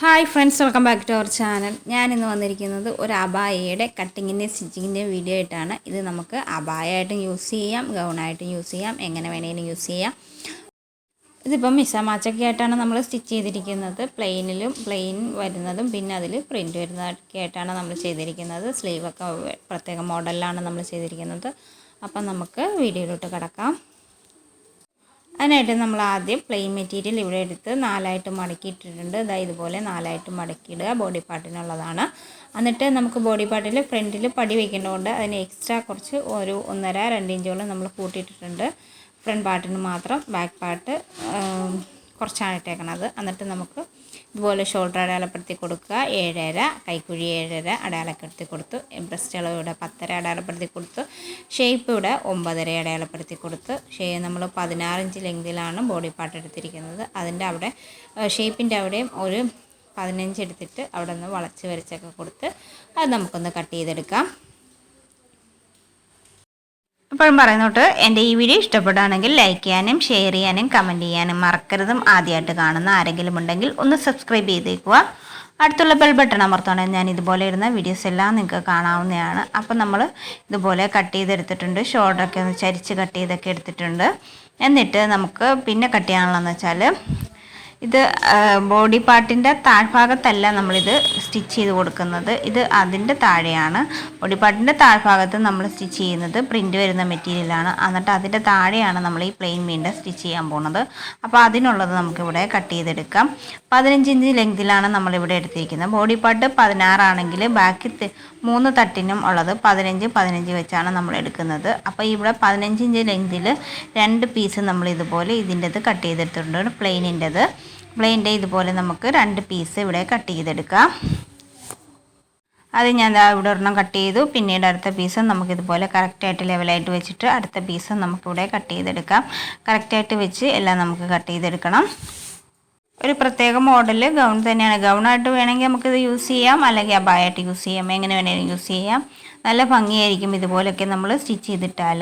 Hi friends welcome back to our channel ഞാൻ ഇന്ന് വന്നിരിക്കുന്നത് ഒരു അബായയുടെ കട്ടിങ്ങിന്റെ സ്റ്റിച്ചിങ്ങിന്റെ വീഡിയോ ആയിട്ടാണ്. ഇത് നമുക്ക് അബായയായിട്ടും യൂസ് ചെയ്യാം ഗൗണായിട്ടും യൂസ് ചെയ്യാം എങ്ങനെ വേണേലും യൂസ് ചെയ്യാം. ഇതിപ്പം മിസമാച്ചൊക്കെ ആയിട്ടാണ് നമ്മൾ സ്റ്റിച്ച് ചെയ്തിരിക്കുന്നത്. പ്ലെയിനിലും പ്ലെയിൻ വരുന്നതും പിന്നെ അതിൽ പ്രിന്റ് വരുന്നതൊക്കെ ആയിട്ടാണ് നമ്മൾ ചെയ്തിരിക്കുന്നത്. സ്ലീവൊക്കെ പ്രത്യേക മോഡലിലാണ് നമ്മൾ ചെയ്തിരിക്കുന്നത്. അപ്പം നമുക്ക് വീഡിയോയിലോട്ട് കിടക്കാം. അതിനായിട്ട് നമ്മൾ ആദ്യം പ്ലെയിൻ മെറ്റീരിയൽ ഇവിടെ എടുത്ത് നാലായിട്ട് മടക്കിയിട്ടിട്ടുണ്ട്. ഇതാ ഇതുപോലെ നാലായിട്ട് മടക്കിയിടുക. ബോഡി പാർട്ടിനുള്ളതാണ് എന്നിട്ട് നമുക്ക് ബോഡി പാർട്ടിൽ ഫ്രണ്ടിൽ പടി വയ്ക്കേണ്ടതുകൊണ്ട് അതിന് എക്സ്ട്രാ കുറച്ച് ഒരു ഒന്നര രണ്ട് ഇഞ്ചോളം നമ്മൾ കൂട്ടിയിട്ടിട്ടുണ്ട്. ഫ്രണ്ട് പാർട്ടിന് മാത്രം ബാക്ക് പാർട്ട് കുറച്ചാണ് ഇട്ടേക്കണത്. എന്നിട്ട് നമുക്ക് ഇതുപോലെ ഷോൾഡർ അടയാളപ്പെടുത്തി കൊടുക്കുക ഏഴര കൈക്കുഴി ഏഴര അടയാളപ്പെടുത്തി കൊടുത്തു ബ്രസ്റ്റ് അളവ് ഇവിടെ പത്തര അടയാളപ്പെടുത്തി കൊടുത്തു ഷേപ്പ് ഇവിടെ ഒമ്പതര അടയാളപ്പെടുത്തി കൊടുത്തു ഷേ നമ്മൾ പതിനാറ് ഇഞ്ച് ലെങ്തിലാണ് ബോഡി പാർട്ട് എടുത്തിരിക്കുന്നത്. അതിന്റെ അവിടെ ഷേപ്പിന്റെ അവിടെയും ഒരു പതിനഞ്ച് എടുത്തിട്ട് അവിടെ നിന്ന് വളച്ച് വരച്ചൊക്കെ കൊടുത്ത് അത് നമുക്കൊന്ന് കട്ട് ചെയ്തെടുക്കാം. എപ്പോഴും പറയുന്നോട്ട് എന്റെ ഈ വീഡിയോ ഇഷ്ടപ്പെടുകയാണെങ്കിൽ ലൈക്ക് ചെയ്യാനും ഷെയർ ചെയ്യാനും കമന്റ് ചെയ്യാനും മറക്കരുതും. ആദ്യമായിട്ട് കാണുന്ന ആരെങ്കിലും ഉണ്ടെങ്കിൽ ഒന്ന് സബ്സ്ക്രൈബ് ചെയ്തേക്കുക. അടുത്തുള്ള ബെൽ ബട്ടൺ അമർത്തണം ഞാൻ ഇതുപോലെ ഇരുന്ന വീഡിയോസ് എല്ലാം നിങ്ങൾക്ക് കാണാവുന്നതാണ്. അപ്പം നമ്മൾ ഇതുപോലെ കട്ട് ചെയ്തെടുത്തിട്ടുണ്ട്. ഷോൾഡറൊക്കെ ഒന്ന് ചരിച്ച് കട്ട് ചെയ്തൊക്കെ എടുത്തിട്ടുണ്ട്. എന്നിട്ട് നമുക്ക് പിന്നെ കട്ട് ചെയ്യാനുള്ളതെന്ന് വെച്ചാൽ ഇത് ബോഡി പാർട്ടിന്റെ താഴ്ഭാഗത്തല്ല നമ്മളിത് സ്റ്റിച്ച് ചെയ്ത് കൊടുക്കുന്നത്. ഇത് അതിന്റെ താഴെയാണ്. ബോഡി പാർട്ടിന്റെ താഴ്ഭാഗത്ത് നമ്മൾ സ്റ്റിച്ച് ചെയ്യുന്നത് പ്രിന്റ് വരുന്ന മെറ്റീരിയലാണ്. എന്നിട്ട് അതിന്റെ താഴെയാണ് നമ്മൾ ഈ പ്ലെയിൻ വീണ്ടും സ്റ്റിച്ച് ചെയ്യാൻ പോകുന്നത് അപ്പോൾ അതിനുള്ളത് നമുക്കിവിടെ കട്ട് ചെയ്തെടുക്കാം. പതിനഞ്ച് ഇഞ്ച് ലെങ്തിലാണ് നമ്മളിവിടെ എടുത്തിരിക്കുന്നത്. ബോഡി പാർട്ട് പതിനാറാണെങ്കിൽ ബാക്കി മൂന്ന് തട്ടിനും ഉള്ളത് പതിനഞ്ച് പതിനഞ്ച് വെച്ചാണ് നമ്മൾ എടുക്കുന്നത്. അപ്പോൾ ഇവിടെ പതിനഞ്ച് ഇഞ്ച് ലെങ്തിൽ രണ്ട് പീസ് നമ്മൾ ഇതുപോലെ ഇതിന്റെത് കട്ട് ചെയ്തെടുത്തിട്ടുണ്ട്. പ്ലെയിനിന്റെത്. പ്ലെയിന്റെ ഇതുപോലെ നമുക്ക് രണ്ട് പീസ് ഇവിടെ കട്ട് ചെയ്തെടുക്കാം. അത് ഞാൻ ഇവിടെ ഒരെണ്ണം കട്ട് ചെയ്തു. പിന്നീട് അടുത്ത പീസും നമുക്ക് നമുക്കിതുപോലെ കറക്റ്റായിട്ട് ലെവലായിട്ട് വെച്ചിട്ട് അടുത്ത പീസും നമുക്കിവിടെ കട്ട് ചെയ്തെടുക്കാം. കറക്റ്റായിട്ട് വെച്ച് എല്ലാം നമുക്ക് കട്ട് ചെയ്തെടുക്കണം. ഒരു പ്രത്യേക മോഡൽ ഗൗൺ തന്നെയാണ്. ഗൗണായിട്ട് വേണമെങ്കിൽ നമുക്കിത് യൂസ് ചെയ്യാം. അല്ലെങ്കിൽ അബായായിട്ട് യൂസ് ചെയ്യാം. എങ്ങനെ വേണമെങ്കിലും യൂസ് ചെയ്യാം. നല്ല ഭംഗിയായിരിക്കും ഇതുപോലൊക്കെ നമ്മൾ സ്റ്റിച്ച് ചെയ്തിട്ടാൽ.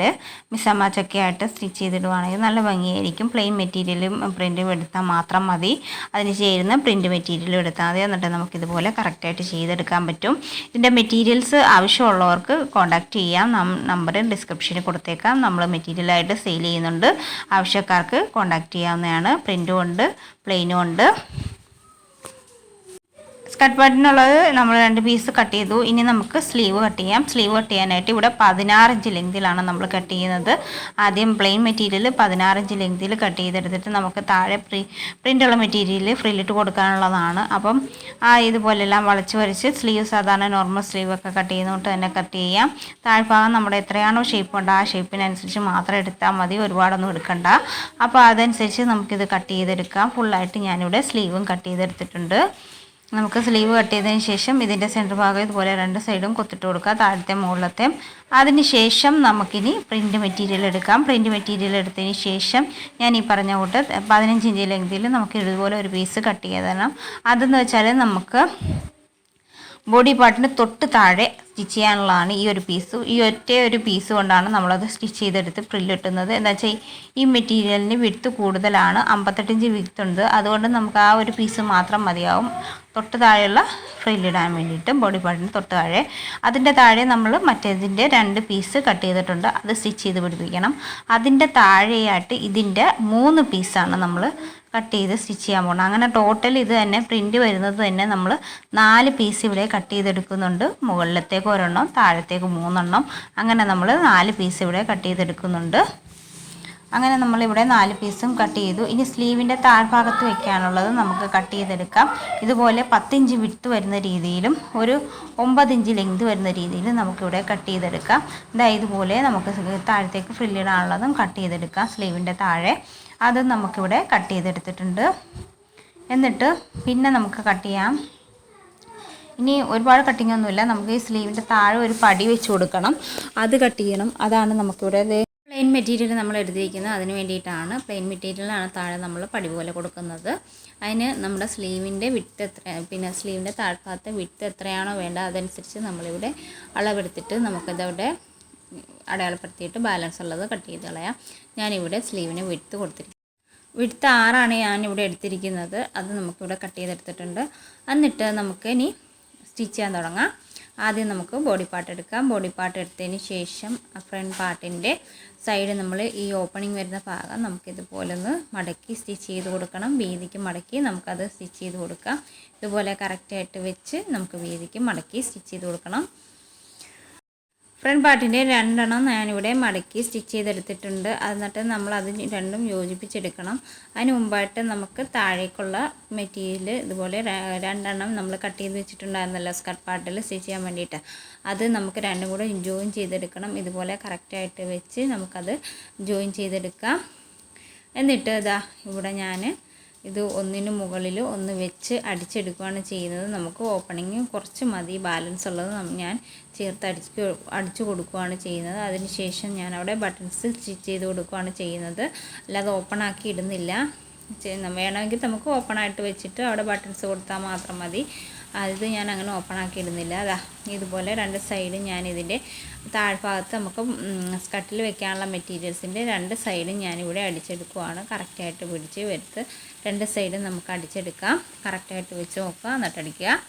മിസ്സമാച്ചൊക്കെ ആയിട്ട് സ്റ്റിച്ച് ചെയ്തിടുവാണെങ്കിൽ നല്ല ഭംഗിയായിരിക്കും. പ്ലെയിൻ മെറ്റീരിയലും പ്രിന്റും എടുത്താൽ മാത്രം മതി. അതിന് ചേരുന്ന പ്രിന്റ് മെറ്റീരിയലും എടുത്താൽ മതി. എന്നിട്ട് നമുക്കിതുപോലെ കറക്റ്റായിട്ട് ചെയ്തെടുക്കാൻ പറ്റും. ഇതിന്റെ മെറ്റീരിയൽസ് ആവശ്യമുള്ളവർക്ക് കോൺടാക്റ്റ് ചെയ്യാം. നമ്പർ ഡിസ്ക്രിപ്ഷനിൽ കൊടുത്തേക്കാം. നമ്മൾ മെറ്റീരിയലായിട്ട് സെയിൽ ചെയ്യുന്നുണ്ട്. ആവശ്യക്കാർക്ക് കോൺടാക്റ്റ് ചെയ്യാവുന്നതാണ്. പ്രിന്റും ഉണ്ട് പ്ലെയിനും ഉണ്ട്. സ്കട്ട് പാർട്ടിനുള്ളത് നമ്മൾ രണ്ട് പീസ് കട്ട് ചെയ്തു. ഇനി നമുക്ക് സ്ലീവ് കട്ട് ചെയ്യാം. സ്ലീവ് കട്ട് ചെയ്യാനായിട്ട് ഇവിടെ പതിനാറ് ഇഞ്ച് ലെങ്തിലാണ് നമ്മൾ കട്ട് ചെയ്യുന്നത്. ആദ്യം പ്ലെയിൻ മെറ്റീരിയൽ പതിനാറ് ഇഞ്ച് ലെങ്തിൽ കട്ട് ചെയ്തെടുത്തിട്ട് നമുക്ക് താഴെ പ്രീ പ്രിന്റുള്ള മെറ്റീരിയൽ ഫ്രില്ലിട്ട് കൊടുക്കാനുള്ളതാണ്. അപ്പം ആ ഇതുപോലെല്ലാം വളച്ച് വരച്ച് സ്ലീവ് സാധാരണ നോർമൽ സ്ലീവ് ഒക്കെ കട്ട് ചെയ്യുന്നതുകൊണ്ട് തന്നെ കട്ട് ചെയ്യാം. താഴ്ഭാഗം നമ്മുടെ എത്രയാണോ ഷേപ്പ് ഉണ്ട് ആ ഷേപ്പിനനുസരിച്ച് മാത്രം എടുത്താൽ മതി. ഒരുപാടൊന്നും എടുക്കണ്ട. അപ്പോൾ അതനുസരിച്ച് നമുക്കിത് കട്ട് ചെയ്തെടുക്കാം. ഫുള്ളായിട്ട് ഞാനിവിടെ സ്ലീവും കട്ട് ചെയ്തെടുത്തിട്ടുണ്ട്. നമുക്ക് സ്ലീവ് കട്ട് ചെയ്തതിന് ശേഷം ഇതിന്റെ സെന്റർ ഭാഗം ഇതുപോലെ രണ്ട് സൈഡും കൊത്തിട്ട് കൊടുക്കുക. താഴത്തെ മുകളിലത്തെ. അതിന് ശേഷം നമുക്കിനി പ്രിന്റ് മെറ്റീരിയൽ എടുക്കാം. പ്രിന്റ് മെറ്റീരിയൽ എടുത്തതിന് ശേഷം ഞാൻ ഈ പറഞ്ഞ കൂട്ട് പതിനഞ്ച് ഇഞ്ച് ലെങ്തിൽ നമുക്ക് ഇതുപോലെ ഒരു പീസ് കട്ട് ചെയ്ത് തരണം. അതെന്ന് വെച്ചാൽ നമുക്ക് ബോഡി പാർട്ടിന് തൊട്ട് താഴെ സ്റ്റിച്ച് ചെയ്യാനുള്ളതാണ് ഈ ഒരു പീസ് ഈ ഒറ്റ ഒരു പീസ് കൊണ്ടാണ് നമ്മളത് സ്റ്റിച്ച് ചെയ്തെടുത്ത് പ്രില്ലിട്ടുന്നത് എന്താ വെച്ചാൽ ഈ മെറ്റീരിയലിന് വിടുത്ത് കൂടുതലാണ്. അമ്പത്തെട്ടിഞ്ച് വിടുത്തുണ്ട് അതുകൊണ്ട് നമുക്ക് ആ ഒരു പീസ് മാത്രം മതിയാവും. തൊട്ട് താഴെയുള്ള ഫ്രില്ലിടാൻ വേണ്ടിയിട്ട് ബോഡി പാർട്ടിന് തൊട്ട് താഴെ. അതിന്റെ താഴെ നമ്മൾ മറ്റേതിന്റെ രണ്ട് പീസ് കട്ട് ചെയ്തിട്ടുണ്ട്. അത് സ്റ്റിച്ച് ചെയ്ത് പിടിപ്പിക്കണം. അതിന്റെ താഴെയായിട്ട് ഇതിന്റെ മൂന്ന് പീസാണ് നമ്മൾ കട്ട് ചെയ്ത് സ്റ്റിച്ച് ചെയ്യാൻ പോകണം അങ്ങനെ ടോട്ടൽ ഇത് തന്നെ പ്രിന്റ് വരുന്നത് തന്നെ നമ്മൾ നാല് പീസ് ഇവിടെ കട്ട് ചെയ്തെടുക്കുന്നുണ്ട്. മുകളിലത്തേക്ക് ഒരെണ്ണം താഴത്തേക്ക് മൂന്നെണ്ണം. അങ്ങനെ നമ്മൾ നാല് പീസ് ഇവിടെ കട്ട് ചെയ്തെടുക്കുന്നുണ്ട്. അങ്ങനെ നമ്മളിവിടെ നാല് പീസും കട്ട് ചെയ്തു. ഇനി സ്ലീവിന്റെ താഴ്ഭാഗത്ത് വെക്കാനുള്ളത് നമുക്ക് കട്ട് ചെയ്തെടുക്കാം. ഇതുപോലെ പത്തിഞ്ച് വിട്ട് വരുന്ന രീതിയിലും ഒരു ഒമ്പതിഞ്ച് ലെങ്ത് വരുന്ന രീതിയിലും നമുക്കിവിടെ കട്ട് ചെയ്തെടുക്കാം. ഇതാ ഇതുപോലെ നമുക്ക് താഴത്തേക്ക് ഫ്രില്ലിടാനുള്ളതും കട്ട് ചെയ്തെടുക്കാം സ്ലീവിന്റെ താഴെ. അതും നമുക്കിവിടെ കട്ട് ചെയ്തെടുത്തിട്ടുണ്ട്. എന്നിട്ട് പിന്നെ നമുക്ക് കട്ട് ചെയ്യാം. ഇനി ഒരുപാട് കട്ടിങ് ഒന്നുമില്ല. നമുക്ക് ഈ സ്ലീവിന്റെ താഴെ ഒരു പടി വെച്ച് കൊടുക്കണം. അത് കട്ട് ചെയ്യണം. അതാണ് നമുക്കിവിടെ പ്ലെയിൻ മെറ്റീരിയൽ നമ്മൾ എടുത്തിരിക്കുന്നത് അതിന് വേണ്ടിയിട്ടാണ്. പ്ലെയിൻ മെറ്റീരിയലാണ് താഴെ നമ്മൾ പടി പോലെ കൊടുക്കുന്നത്. അതിന് നമ്മുടെ സ്ലീവിന്റെ വിട്ട് എത്ര പിന്നെ സ്ലീവിന്റെ താഴ്ഭാഗത്തെ വിട്ട് എത്രയാണോ വേണ്ട അതനുസരിച്ച് നമ്മളിവിടെ അളവെടുത്തിട്ട് നമുക്കതവിടെ അടയാളപ്പെടുത്തിയിട്ട് ബാലൻസ് ഉള്ളത് കട്ട് ചെയ്ത് കളയാം. ഞാനിവിടെ സ്ലീവിന് വിട്ട് കൊടുത്തിരിക്കും വിട്ട് ആറാണ് ഞാൻ ഇവിടെ എടുത്തിരിക്കുന്നത്. അത് നമുക്കിവിടെ കട്ട് ചെയ്തെടുത്തിട്ടുണ്ട്. എന്നിട്ട് നമുക്ക് ഇനി സ്റ്റിച്ച് ചെയ്യാൻ തുടങ്ങാം. ആദ്യം നമുക്ക് ബോഡി പാർട്ട് എടുക്കാം. ബോഡി പാർട്ട് എടുത്തതിന് ശേഷം ഫ്രണ്ട് പാർട്ടിന്റെ സൈഡ് നമ്മൾ ഈ ഓപ്പണിംഗ് വരുന്ന ഭാഗം നമുക്കിതുപോലെ ഒന്ന് മടക്കി സ്റ്റിച്ച് ചെയ്ത് കൊടുക്കണം. വീതിക്ക് മടക്കി നമുക്കത് സ്റ്റിച്ച് ചെയ്ത് കൊടുക്കാം. ഇതുപോലെ കറക്റ്റായിട്ട് വെച്ച് നമുക്ക് വീതിക്ക് മടക്കി സ്റ്റിച്ച് ചെയ്ത് കൊടുക്കണം. ഫ്രണ്ട് പാർട്ടിന്റെ രണ്ടെണ്ണം ഞാനിവിടെ മടക്കി സ്റ്റിച്ച് ചെയ്തെടുത്തിട്ടുണ്ട്. എന്നിട്ട് നമ്മൾ അത് രണ്ടും യോജിപ്പിച്ചെടുക്കണം. അതിന് മുമ്പായിട്ട് നമുക്ക് താഴേക്കുള്ള മെറ്റീരിയൽ ഇതുപോലെ രണ്ടെണ്ണം നമ്മൾ കട്ട് ചെയ്ത് വെച്ചിട്ടുണ്ടായിരുന്നല്ലോ സ്കർട്ട് പാർട്ടിൽ സ്റ്റിച്ച് ചെയ്യാൻ വേണ്ടിയിട്ട്. അത് നമുക്ക് രണ്ടും കൂടെ ജോയിൻ ചെയ്തെടുക്കണം. ഇതുപോലെ കറക്റ്റായിട്ട് വെച്ച് നമുക്കത് ജോയിൻ ചെയ്തെടുക്കാം. എന്നിട്ട് ഇതാ ഇവിടെ ഞാൻ ഇത് ഒന്നിന് മുകളിൽ ഒന്ന് വെച്ച് അടിച്ചെടുക്കുകയാണ് ചെയ്യുന്നത്. നമുക്ക് ഓപ്പണിങ് കുറച്ച് മതി. ബാലൻസ് ഉള്ളത് ഞാൻ ചേർത്ത് അടിച്ച് അടിച്ചു കൊടുക്കുകയാണ് ചെയ്യുന്നത്. അതിനുശേഷം ഞാൻ അവിടെ ബട്ടൺസ് സ്റ്റിച്ച് ചെയ്ത് കൊടുക്കുകയാണ് ചെയ്യുന്നത്. അല്ലാതെ ഓപ്പൺ ആക്കി ഇടുന്നില്ല. വേണമെങ്കിൽ നമുക്ക് ഓപ്പൺ ആയിട്ട് വെച്ചിട്ട് അവിടെ ബട്ടൺസ് കൊടുത്താൽ മാത്രം മതി. അത് ഞാൻ അങ്ങനെ ഓപ്പൺ ആക്കിയിരുന്നില്ല. അതാ ഇതുപോലെ രണ്ട് സൈഡും ഞാൻ ഇതിന്റെ താഴ്ഭാഗത്ത് നമുക്ക് സ്കട്ടിൽ വെക്കാനുള്ള മെറ്റീരിയൽസിന്റെ രണ്ട് സൈഡും ഞാനിവിടെ അടിച്ചെടുക്കുവാണ്. കറക്റ്റായിട്ട് പിടിച്ച് വരുത്ത് രണ്ട് സൈഡും നമുക്ക് അടിച്ചെടുക്കാം. കറക്റ്റായിട്ട് വെച്ച് നോക്കുക. എന്നിട്ടടിക്കുക.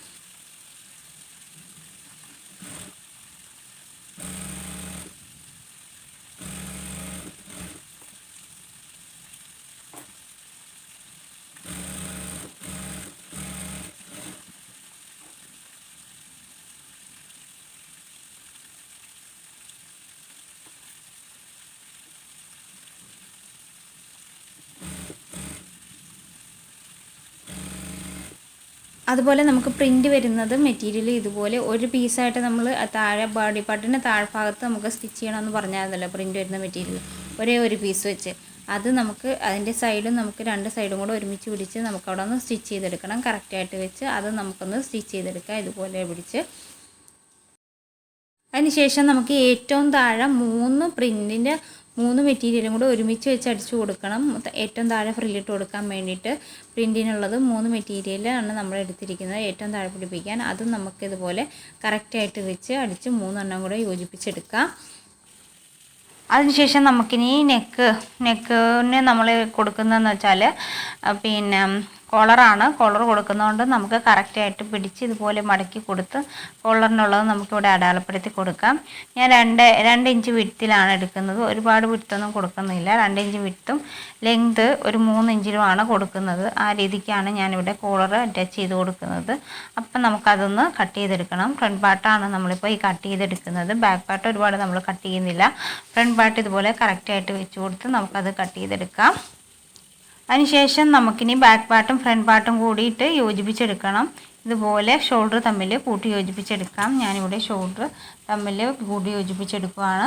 അതുപോലെ നമുക്ക് പ്രിന്റ് വരുന്നത് മെറ്റീരിയൽ ഇതുപോലെ ഒരു പീസായിട്ട് നമ്മൾ താഴെ ബോഡി പാർട്ടിന്റെ താഴ്ഭാഗത്ത് നമുക്ക് സ്റ്റിച്ച് ചെയ്യണമെന്ന് പറഞ്ഞായിരുന്നല്ലോ പ്രിന്റ് വരുന്ന മെറ്റീരിയൽ ഒരേ ഒരു പീസ് വെച്ച്. അത് നമുക്ക് അതിന്റെ സൈഡും നമുക്ക് രണ്ട് സൈഡും കൂടെ ഒരുമിച്ച് പിടിച്ച് നമുക്ക് അവിടെ ഒന്ന് സ്റ്റിച്ച് ചെയ്തെടുക്കണം. കറക്റ്റായിട്ട് വെച്ച് അത് നമുക്കൊന്ന് സ്റ്റിച്ച് ചെയ്തെടുക്കാം ഇതുപോലെ പിടിച്ച്. അതിനുശേഷം നമുക്ക് ഏറ്റവും താഴെ മൂന്ന് പ്രിന്റിന്റെ മൂന്ന് മെറ്റീരിയലും കൂടെ ഒരുമിച്ച് വെച്ച് അടിച്ചു കൊടുക്കണം. ഏറ്റവും താഴെ ഫ്രില്ലിട്ട് കൊടുക്കാൻ വേണ്ടിയിട്ട് പ്രിന്റിനുള്ളത് മൂന്ന് മെറ്റീരിയലാണ് നമ്മൾ എടുത്തിരിക്കുന്നത്. ഏറ്റവും താഴെ പിടിപ്പിക്കാൻ. അതും നമുക്കിതുപോലെ കറക്റ്റായിട്ട് വെച്ച് അടിച്ച് മൂന്നെണ്ണം കൂടെ യോജിപ്പിച്ചെടുക്കാം. അതിനുശേഷം നമുക്കിനി നെക്ക് നെക്കിന് നമ്മൾ കൊടുക്കുന്നതെന്ന് വെച്ചാൽ പിന്നെ കോളറാണ് കോളർ കൊടുക്കുന്നതുകൊണ്ട് നമുക്ക് കറക്റ്റായിട്ട് പിടിച്ച് ഇതുപോലെ മടക്കി കൊടുത്ത് കോളറിനുള്ളത് നമുക്കിവിടെ അടയാളപ്പെടുത്തി കൊടുക്കാം. ഞാൻ രണ്ട് രണ്ട് ഇഞ്ച് വിട്ടിലാണ് എടുക്കുന്നത്. ഒരുപാട് വിട്ടൊന്നും കൊടുക്കുന്നില്ല. രണ്ട് ഇഞ്ച് വിട്ടും ലെങ്ത് ഒരു മൂന്ന് ഇഞ്ചിലുമാണ് കൊടുക്കുന്നത്. ആ രീതിക്കാണ് ഞാനിവിടെ കോളർ അറ്റാച്ച് ചെയ്ത് കൊടുക്കുന്നത്. അപ്പം നമുക്കതൊന്ന് കട്ട് ചെയ്തെടുക്കണം. ഫ്രണ്ട് പാർട്ടാണ് നമ്മളിപ്പോൾ ഈ കട്ട് ചെയ്തെടുക്കുന്നത്. ബാക്ക് പാർട്ട് ഒരുപാട് നമ്മൾ കട്ട് ചെയ്യുന്നില്ല. ഫ്രണ്ട് പാർട്ട് ഇതുപോലെ കറക്റ്റായിട്ട് വെച്ച് കൊടുത്ത് നമുക്കത് കട്ട് ചെയ്തെടുക്കാം. അതിനുശേഷം നമുക്കിനി ബാക്ക് പാർട്ടും ഫ്രണ്ട് പാർട്ടും കൂടിയിട്ട് യോജിപ്പിച്ചെടുക്കണം. ഇതുപോലെ ഷോൾഡർ തമ്മിൽ കൂട്ടി യോജിപ്പിച്ചെടുക്കാം. ഞാനിവിടെ ഷോൾഡർ തമ്മിൽ കൂട്ടി യോജിപ്പിച്ചെടുക്കുകയാണ്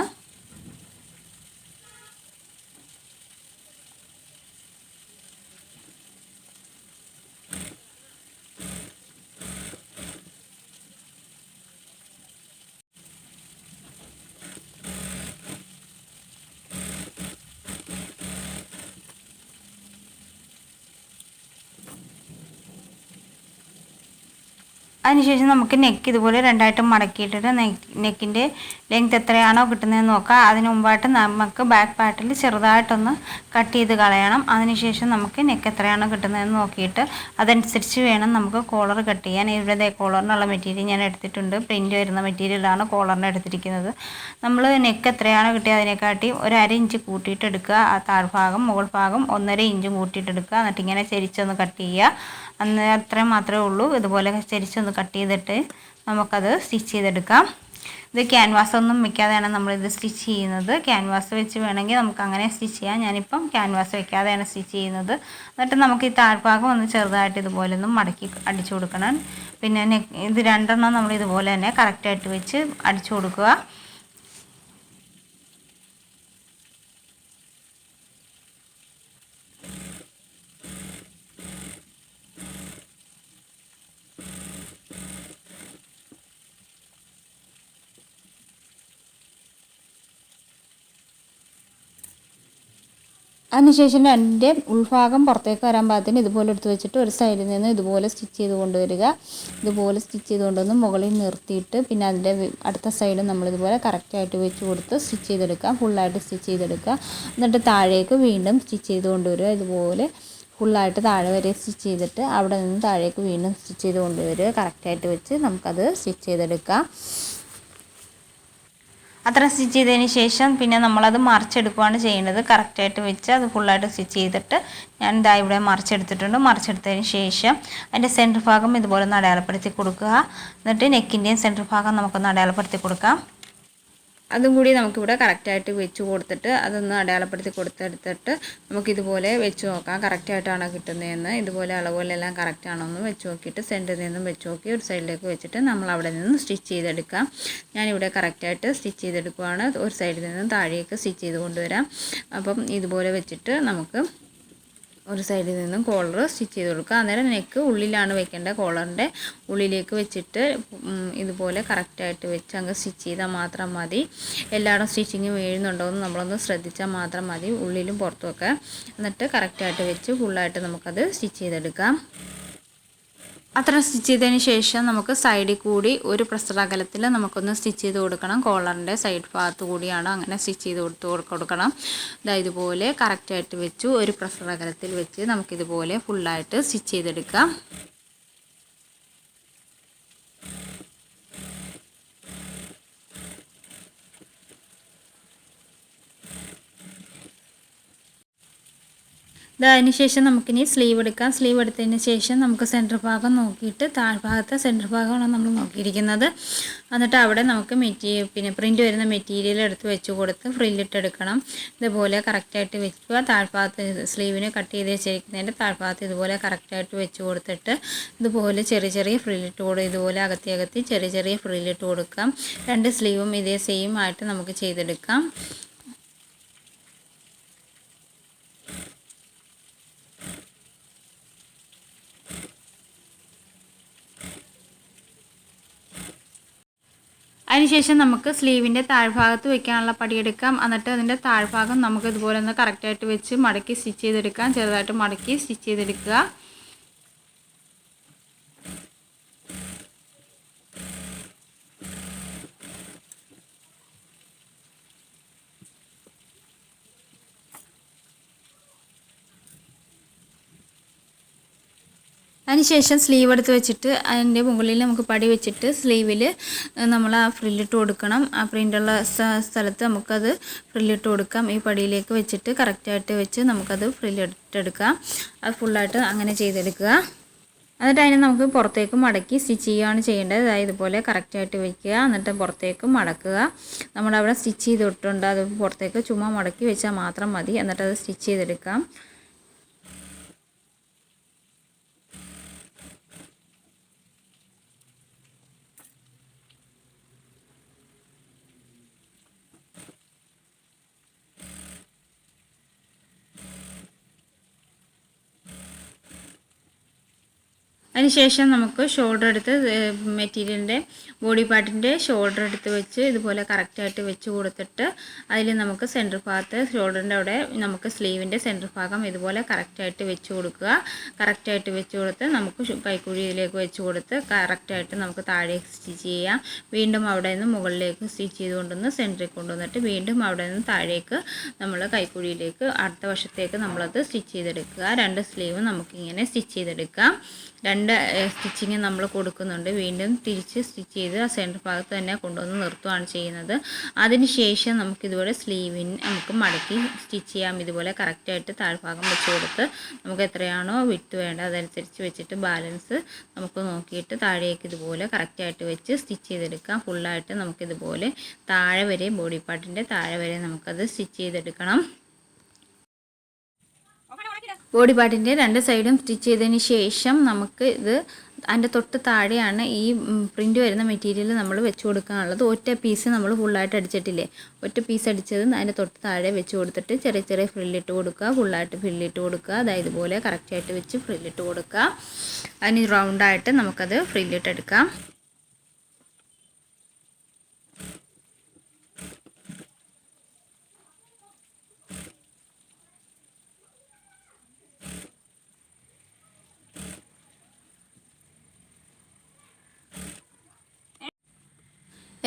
അതിനുശേഷം നമുക്ക് നെക്ക് ഇതുപോലെ രണ്ടായിട്ട് മടക്കിയിട്ടിട്ട് നെക്ക് നെക്കിന്റെ ലെങ്ത് എത്രയാണോ കിട്ടുന്നതെന്ന് നോക്കാം. അതിന് മുമ്പായിട്ട് നമുക്ക് ബാക്ക് പാർട്ടിൽ ചെറുതായിട്ടൊന്ന് കട്ട് ചെയ്ത് കളയണം. അതിനുശേഷം നമുക്ക് നെക്ക് എത്രയാണോ കിട്ടുന്നതെന്ന് നോക്കിയിട്ട് അതനുസരിച്ച് വേണം നമുക്ക് കോളർ കട്ട് ചെയ്യാൻ. ഇവിടെ കോളറിനുള്ള മെറ്റീരിയൽ ഞാൻ എടുത്തിട്ടുണ്ട്. പ്രിന്റ് വരുന്ന മെറ്റീരിയലാണ് കോളറിന് എടുത്തിരിക്കുന്നത്. നമ്മൾ നെക്ക് എത്രയാണോ കിട്ടിയത് അതിനെക്കാട്ടി ഒരു അര ഇഞ്ച് കൂട്ടിയിട്ട് എടുക്കുക. ആ താഴ്ഭാഗം മുകൾ ഭാഗം ഒന്നര ഇഞ്ചും കൂട്ടിയിട്ട് എടുക്കുക. എന്നിട്ട് ഇങ്ങനെ ചരിച്ചൊന്ന് കട്ട് ചെയ്യുക. അന്ന് അത്രയും മാത്രമേ ഉള്ളൂ. ഇതുപോലെ ചരിച്ചൊന്ന് കട്ട് ചെയ്തിട്ട് നമുക്കത് സ്റ്റിച്ച് ചെയ്തെടുക്കാം. ഇത് ക്യാൻവാസ് ഒന്നും വെക്കാതെയാണ് നമ്മളിത് സ്റ്റിച്ച് ചെയ്യുന്നത്. ക്യാൻവാസ് വെച്ച് വേണമെങ്കിൽ നമുക്ക് അങ്ങനെ സ്റ്റിച്ച് ചെയ്യാം. ഞാനിപ്പം ക്യാൻവാസ് വെക്കാതെയാണ് സ്റ്റിച്ച് ചെയ്യുന്നത്. എന്നിട്ട് നമുക്ക് ഈ താഴ്ഭാഗം ഒന്ന് ചെറുതായിട്ട് ഇതുപോലെ ഒന്ന് മടക്കി അടിച്ചു കൊടുക്കണം. പിന്നെ ഇത് രണ്ടെണ്ണം നമ്മൾ ഇതുപോലെ തന്നെ കറക്റ്റായിട്ട് വെച്ച് അടിച്ചു കൊടുക്കുക. അതിനുശേഷം രണ്ടിന്റെ ഉൾഭാഗം പുറത്തേക്ക് വരാൻ പാകത്തിന് ഇതുപോലെ എടുത്ത് വെച്ചിട്ട് ഒരു സൈഡിൽ നിന്ന് ഇതുപോലെ സ്റ്റിച്ച് ചെയ്ത് കൊണ്ടുവരിക. ഇതുപോലെ സ്റ്റിച്ച് ചെയ്ത് കൊണ്ടുവന്ന് മുകളിൽ നിർത്തിയിട്ട് പിന്നെ അതിന്റെ അടുത്ത സൈഡ് നമ്മളിതുപോലെ കറക്റ്റായിട്ട് വെച്ച് കൊടുത്ത് സ്റ്റിച്ച് ചെയ്തെടുക്കുക. ഫുള്ളായിട്ട് സ്റ്റിച്ച് ചെയ്തെടുക്കുക. എന്നിട്ട് താഴേക്ക് വീണ്ടും സ്റ്റിച്ച് ചെയ്ത് കൊണ്ടുവരിക. ഇതുപോലെ ഫുള്ളായിട്ട് താഴെ വരെ സ്റ്റിച്ച് ചെയ്തിട്ട് അവിടെ നിന്ന് താഴേക്ക് വീണ്ടും സ്റ്റിച്ച് ചെയ്ത് കൊണ്ടുവരിക. കറക്റ്റായിട്ട് വെച്ച് നമുക്കത് സ്റ്റിച്ച് ചെയ്തെടുക്കാം. അത്ര സ്റ്റിച്ച് ചെയ്തതിന് ശേഷം പിന്നെ നമ്മളത് മറിച്ചെടുക്കുകയാണ് ചെയ്യുന്നത്. കറക്റ്റായിട്ട് വെച്ച് അത് ഫുള്ളായിട്ട് സ്റ്റിച്ച് ചെയ്തിട്ട് ഞാൻ ഇതാ ഇവിടെ മറിച്ചെടുത്തിട്ടുണ്ട്. മറിച്ചെടുത്തതിന് ശേഷം അതിന്റെ സെന്റർ ഭാഗം ഇതുപോലെ ഒന്ന് അടയാളപ്പെടുത്തി കൊടുക്കുക. എന്നിട്ട് നെക്കിന്റെയും സെന്റർ ഭാഗം നമുക്കൊന്ന് അടയാളപ്പെടുത്തി കൊടുക്കാം. അതും കൂടി നമുക്കിവിടെ കറക്റ്റായിട്ട് വെച്ച് കൊടുത്തിട്ട് അതൊന്ന് അടയാളപ്പെടുത്തി കൊടുത്തെടുത്തിട്ട് നമുക്കിതുപോലെ വെച്ച് നോക്കാം. കറക്റ്റായിട്ടാണോ കിട്ടുന്നതെന്ന്. ഇതുപോലെ അളവുകളെല്ലാം കറക്റ്റ് ആണോ എന്ന് വെച്ച് നോക്കിയിട്ട് സെന്ററിൽ നിന്നും വെച്ച് നോക്കി ഒരു സൈഡിലേക്ക് വെച്ചിട്ട് നമ്മൾ അവിടെ നിന്ന് സ്റ്റിച്ച് ചെയ്തെടുക്കാം. ഞാനിവിടെ കറക്റ്റായിട്ട് സ്റ്റിച്ച് ചെയ്തെടുക്കുവാണ്. ഒരു സൈഡിൽ നിന്നും താഴേക്ക് സ്റ്റിച്ച് ചെയ്ത് കൊണ്ടുവരാം. അപ്പം ഇതുപോലെ വെച്ചിട്ട് നമുക്ക് ഒരു സൈഡിൽ നിന്നും കോളർ സ്റ്റിച്ച് ചെയ്ത് കൊടുക്കുക. അന്നേരം നെക്ക് ഉള്ളിലാണ് വെക്കേണ്ടത് കോളറിന്റെ ഉള്ളിലേക്ക് വെച്ചിട്ട് ഇതുപോലെ കറക്റ്റായിട്ട് വെച്ച് അങ്ങ് സ്റ്റിച്ച് ചെയ്താൽ മാത്രം മതി. എല്ലായിടും സ്റ്റിച്ചിങ് വീഴുന്നുണ്ടോ എന്ന് നമ്മളൊന്ന് ശ്രദ്ധിച്ചാൽ മാത്രം മതി. ഉള്ളിലും പുറത്തുമൊക്കെ എന്നിട്ട് കറക്റ്റായിട്ട് വെച്ച് ഫുള്ളായിട്ട് നമുക്കത് സ്റ്റിച്ച് ചെയ്തെടുക്കാം. അത്ര സ്റ്റിച്ച് ചെയ്തതിന് ശേഷം നമുക്ക് സൈഡിൽ കൂടി ഒരു പ്രസർ അകലത്തിൽ നമുക്കൊന്ന് സ്റ്റിച്ച് ചെയ്ത് കൊടുക്കണം. കോളറിന്റെ സൈഡ് ഭാഗത്ത് കൂടിയാണ് അങ്ങനെ സ്റ്റിച്ച് ചെയ്ത് കൊടുത്ത് കൊടുക്കണം. ഇതാ ഇതുപോലെ കറക്റ്റായിട്ട് വെച്ചു. ഒരു പ്രസർ അകലത്തിൽ വെച്ച് നമുക്കിതുപോലെ ഫുള്ളായിട്ട് സ്റ്റിച്ച് ചെയ്തെടുക്കാം. അതിന് ശേഷം നമുക്കിനി സ്ലീവ് എടുക്കാം. സ്ലീവ് എടുത്തതിന് ശേഷം നമുക്ക് സെന്റർ ഭാഗം നോക്കിയിട്ട് താഴ്ഭാഗത്തെ സെന്റർ ഭാഗമാണ് നമ്മൾ നോക്കിയിരിക്കുന്നത്. എന്നിട്ട് അവിടെ നമുക്ക് മെറ്റീരിയൽ പിന്നെ പ്രിന്റ് വരുന്ന മെറ്റീരിയൽ എടുത്ത് വെച്ച് കൊടുത്ത് ഫ്രില്ലിട്ട് എടുക്കണം. ഇതുപോലെ കറക്റ്റായിട്ട് വെക്കുക. താഴ്ഭാഗത്ത് സ്ലീവിന് കട്ട് ചെയ്ത് വെച്ചിരിക്കുന്നതിന്റെ താഴ്ഭാഗത്ത് ഇതുപോലെ കറക്റ്റായിട്ട് വെച്ച് കൊടുത്തിട്ട് ഇതുപോലെ ചെറിയ ചെറിയ ഫ്രില്ലിട്ട് കൊടുക്കുക ഇതുപോലെ അകത്തി അകത്തി ചെറിയ ചെറിയ ഫ്രില്ലിട്ട് കൊടുക്കാം. രണ്ട് സ്ലീവും ഇതേ സെയിം ആയിട്ട് നമുക്ക് ചെയ്തെടുക്കാം. അതിനുശേഷം നമുക്ക് സ്ലീവിന്റെ താഴ്ഭാഗത്ത് വെക്കാനുള്ള പടിയെടുക്കാം. എന്നിട്ട് അതിന്റെ താഴ്ഭാഗം നമുക്ക് ഇതുപോലെ ഒന്ന് കറക്റ്റായിട്ട് വെച്ച് മടക്കി സ്റ്റിച്ച് ചെയ്തെടുക്കാം. ചെറുതായിട്ട് മടക്കി സ്റ്റിച്ച് ചെയ്തെടുക്കുക. അതിനുശേഷം സ്ലീവ് എടുത്ത് വെച്ചിട്ട് അതിന്റെ മുകളിൽ നമുക്ക് പടി വെച്ചിട്ട് സ്ലീവിൽ നമ്മൾ ആ ഫ്രില്ലിട്ട് കൊടുക്കണം. ആ പ്രിന്റുള്ള സ്ഥലത്ത് നമുക്കത് ഫ്രില്ലിട്ട് കൊടുക്കാം. ഈ പടിയിലേക്ക് വെച്ചിട്ട് കറക്റ്റായിട്ട് വെച്ച് നമുക്കത് ഫ്രില്ലിട്ടെടുക്കാം അത് ഫുള്ളായിട്ട് അങ്ങനെ ചെയ്തെടുക്കുക. എന്നിട്ട് അതിനെ നമുക്ക് പുറത്തേക്ക് മടക്കി സ്റ്റിച്ച് ചെയ്യുകയാണ് ചെയ്യേണ്ടത്. അതായത് ഇതുപോലെ കറക്റ്റായിട്ട് വയ്ക്കുക എന്നിട്ട് പുറത്തേക്ക് മടക്കുക. നമ്മളവിടെ സ്റ്റിച്ച് ചെയ്തിട്ടുണ്ട്. അത് പുറത്തേക്ക് ചുമ്മാ മടക്കി വെച്ചാൽ മാത്രം മതി. എന്നിട്ട് അത് സ്റ്റിച്ച് ചെയ്തെടുക്കാം. അതിനുശേഷം നമുക്ക് ഷോൾഡർ എടുത്ത് മെറ്റീരിയലിന്റെ ബോഡി പാർട്ടിന്റെ ഷോൾഡർ എടുത്ത് വെച്ച് ഇതുപോലെ കറക്റ്റായിട്ട് വെച്ച് കൊടുത്തിട്ട് അതിൽ നമുക്ക് സെന്റർ ഭാഗത്ത് ഷോൾഡറിന്റെ അവിടെ നമുക്ക് സ്ലീവിന്റെ സെന്റർ ഭാഗം ഇതുപോലെ കറക്റ്റായിട്ട് വെച്ച് കൊടുക്കുക. കറക്റ്റായിട്ട് വെച്ച് കൊടുത്ത് നമുക്ക് കൈക്കുഴിയിലേക്ക് വെച്ച് കൊടുത്ത് കറക്റ്റായിട്ട് നമുക്ക് താഴേക്ക് സ്റ്റിച്ച് ചെയ്യാം. വീണ്ടും അവിടെ നിന്ന് മുകളിലേക്ക് സ്റ്റിച്ച് ചെയ്ത് കൊണ്ടുവന്ന് സെന്ററിൽ കൊണ്ടുവന്നിട്ട് വീണ്ടും അവിടെ നിന്ന് താഴേക്ക് നമ്മൾ കൈക്കുഴിയിലേക്ക് അടുത്ത വശത്തേക്ക് നമ്മളത് സ്റ്റിച്ച് ചെയ്തെടുക്കുക. രണ്ട് സ്ലീവ് നമുക്കിങ്ങനെ സ്റ്റിച്ച് ചെയ്തെടുക്കാം. രണ്ട് സ്റ്റിച്ചിങ് നമ്മൾ കൊടുക്കുന്നുണ്ട്. വീണ്ടും തിരിച്ച് സ്റ്റിച്ച് ചെയ്ത് ആ സെന്റർ ഭാഗത്ത് തന്നെ കൊണ്ടുവന്ന് നിർത്തുകയാണ് ചെയ്യുന്നത്. അതിനുശേഷം നമുക്ക് ഇതുപോലെ സ്ലീവിന് നമുക്ക് മടക്കി സ്റ്റിച്ച് ചെയ്യാം. ഇതുപോലെ കറക്റ്റായിട്ട് താഴ്ഭാഗം വെച്ച് കൊടുത്ത് നമുക്ക് എത്രയാണോ വിട്ട് വേണ്ടത് അതനുസരിച്ച് വെച്ചിട്ട് ബാലൻസ് നമുക്ക് നോക്കിയിട്ട് താഴേക്ക് ഇതുപോലെ കറക്റ്റായിട്ട് വെച്ച് സ്റ്റിച്ച് ചെയ്തെടുക്കാം. ഫുള്ളായിട്ട് നമുക്കിതുപോലെ താഴെ വരെ ബോഡി പാർട്ടിന്റെ താഴെ വരെ നമുക്കത് സ്റ്റിച്ച് ചെയ്തെടുക്കണം. ബോഡി പാർട്ടിന്റെ രണ്ട് സൈഡും സ്റ്റിച്ച് ചെയ്തതിന് ശേഷം നമുക്ക് ഇത് അതിന്റെ തൊട്ട് താഴെയാണ് ഈ പ്രിന്റ് വരുന്ന മെറ്റീരിയൽ നമ്മൾ വെച്ച് കൊടുക്കാനുള്ളത്. ഒറ്റ പീസ് നമ്മൾ ഫുള്ളായിട്ട് അടിച്ചിട്ടില്ലേ? ഒറ്റ പീസ് അടിച്ചത് അതിന്റെ തൊട്ട് താഴെ വെച്ച് കൊടുത്തിട്ട് ചെറിയ ചെറിയ ഫ്രില്ലിട്ട് കൊടുക്കുക. ഫുള്ളായിട്ട് ഫ്രില്ലിട്ട് കൊടുക്കുക. അതായത് ഇതുപോലെ കറക്റ്റായിട്ട് വെച്ച് ഫ്രില്ലിട്ട് കൊടുക്കുക. അതിന് റൗണ്ടായിട്ട് നമുക്കത് ഫ്രില്ലിട്ട് എടുക്കാം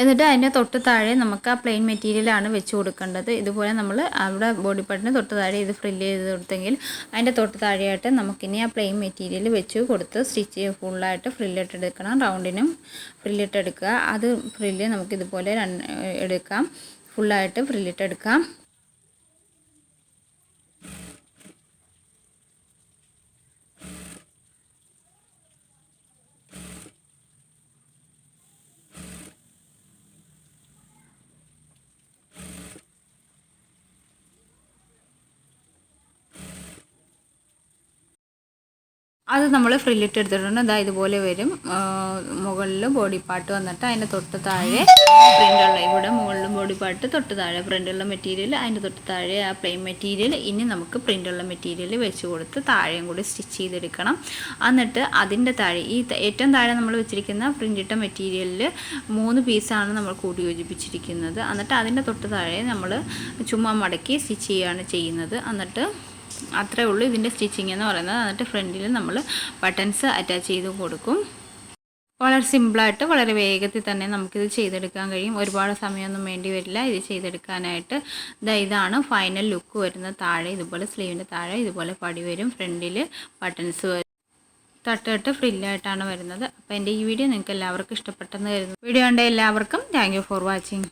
എന്നിട്ട് അതിന്റെ തൊട്ട് താഴെ നമുക്ക് ആ പ്ലെയിൻ മെറ്റീരിയലാണ് വെച്ച് കൊടുക്കേണ്ടത്. ഇതുപോലെ നമ്മൾ അവിടെ ബോഡി പാർട്ടിന് തൊട്ട് താഴെ ഇത് ഫ്രില്ല് ചെയ്ത് കൊടുത്തെങ്കിൽ അതിന്റെ തൊട്ട് താഴെയായിട്ട് നമുക്കിനി ആ പ്ലെയിൻ മെറ്റീരിയൽ വെച്ച് കൊടുത്ത് സ്റ്റിച്ച് ഫുള്ളായിട്ട് ഫ്രില്ലിട്ടെടുക്കണം റൗണ്ടിനും ഫ്രില്ലിട്ടെടുക്കുക അത് ഫ്രില്ല് നമുക്കിതുപോലെ എടുക്കാം. ഫുള്ളായിട്ട് ഫ്രില്ലിട്ടെടുക്കാം അത് നമ്മൾ ഫ്രില്ലിട്ട് എടുത്തിട്ടുണ്ട് ഇതാ ഇതുപോലെ വരും. മുകളിൽ ബോഡി പാർട്ട് വന്നിട്ട് അതിന്റെ തൊട്ട് താഴെ പ്രിന്റുള്ള ഇവിടെ മുകളിലും ബോഡി പാർട്ട് തൊട്ട് താഴെ പ്രിന്റുള്ള മെറ്റീരിയൽ അതിന്റെ തൊട്ട് താഴെ ആ പ്ലെയിൻ മെറ്റീരിയൽ ഇനി നമുക്ക് പ്രിന്റുള്ള മെറ്റീരിയൽ വെച്ച് കൊടുത്ത് താഴെയും കൂടി സ്റ്റിച്ച് ചെയ്തെടുക്കണം. എന്നിട്ട് അതിന്റെ താഴെ ഈ ഏറ്റവും താഴെ നമ്മൾ വെച്ചിരിക്കുന്ന പ്രിന്റിട്ട മെറ്റീരിയലിൽ മൂന്ന് പീസാണ് നമ്മൾ കൂടി യോജിപ്പിച്ചിരിക്കുന്നത്. എന്നിട്ട് അതിന്റെ തൊട്ട് താഴെ നമ്മൾ ചുമ്മാ മടക്കി സ്റ്റിച്ച് ചെയ്യുകയാണ് ചെയ്യുന്നത്. എന്നിട്ട് അത്രേ ഉള്ളൂ ഇതിന്റെ സ്റ്റിച്ചിങ് എന്ന് പറയുന്നത്. എന്നിട്ട് ഫ്രണ്ടിൽ നമ്മൾ ബട്ടൺസ് അറ്റാച്ച് ചെയ്ത് കൊടുക്കും. വളരെ സിമ്പിളായിട്ട് വളരെ വേഗത്തിൽ തന്നെ നമുക്കിത് ചെയ്തെടുക്കാൻ കഴിയും. ഒരുപാട് സമയമൊന്നും വേണ്ടി വരില്ല. ഇത് ചെയ്തെടുക്കാനായിട്ട് ഇതാ ഇതാണ് ഫൈനൽ ലുക്ക് വരുന്ന താഴെ ഇതുപോലെ സ്ലീവിന്റെ താഴെ ഇതുപോലെ പടി വരും. ഫ്രണ്ടിൽ ബട്ടൺസ് വരും. തട്ടിട്ട് ഫ്രില്ലായിട്ടാണ് വരുന്നത്. അപ്പോൾ എന്റെ ഈ വീഡിയോ നിങ്ങൾക്ക് എല്ലാവർക്കും ഇഷ്ടപ്പെട്ടെന്ന് കരുതുന്നു. വീഡിയോ കണ്ട എല്ലാവർക്കും താങ്ക് ഫോർ വാച്ചിങ്